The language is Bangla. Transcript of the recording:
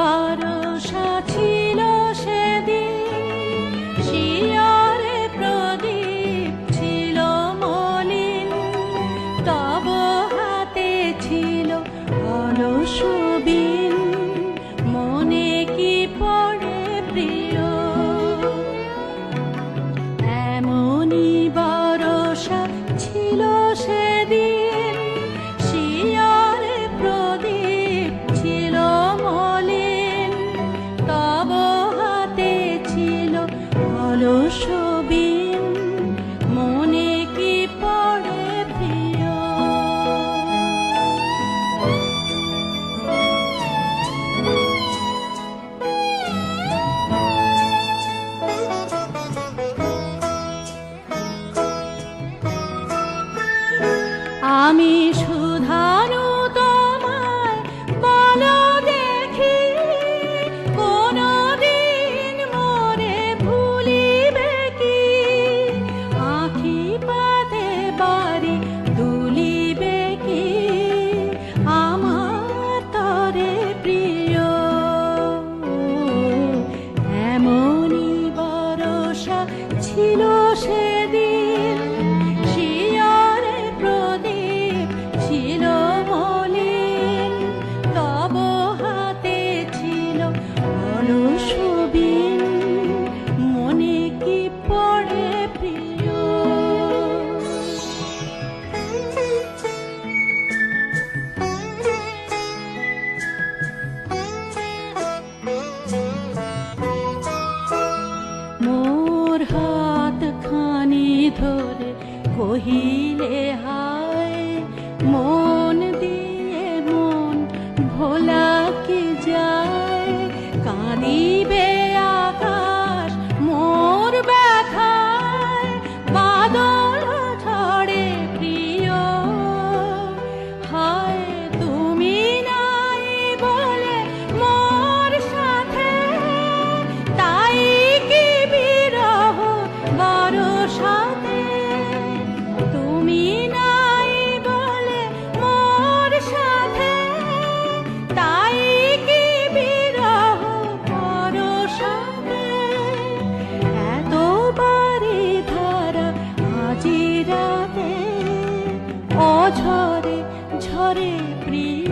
বরষা ছিল সেদিন। শিয়রে প্রদীপ ছিল মলিন তব হাতে ছিল অলসু শোষবিন মনে কি পড়ে প্রিয়? মোর হাত খানি ধরে কহিলে হায় মন দিয়ে মন ভোলা ঝরে ঝরে প্রিয়